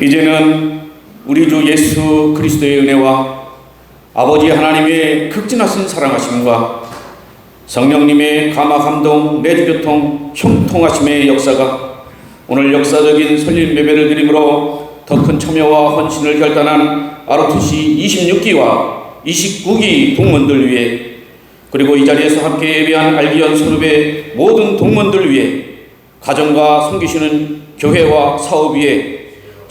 이제는 우리 주 예수 그리스도의 은혜와 아버지 하나님의 극진하신 사랑하심과 성령님의 감화 감동 내주교통 형통하심의 역사가 오늘 역사적인 설립 예배를 드림으로 더 큰 참여와 헌신을 결단한 아르투시 26기와 29기 동문들 위해 그리고 이 자리에서 함께 예배한 알기연 선후배 모든 동문들 위해 가정과 섬기시는 교회와 사업 위에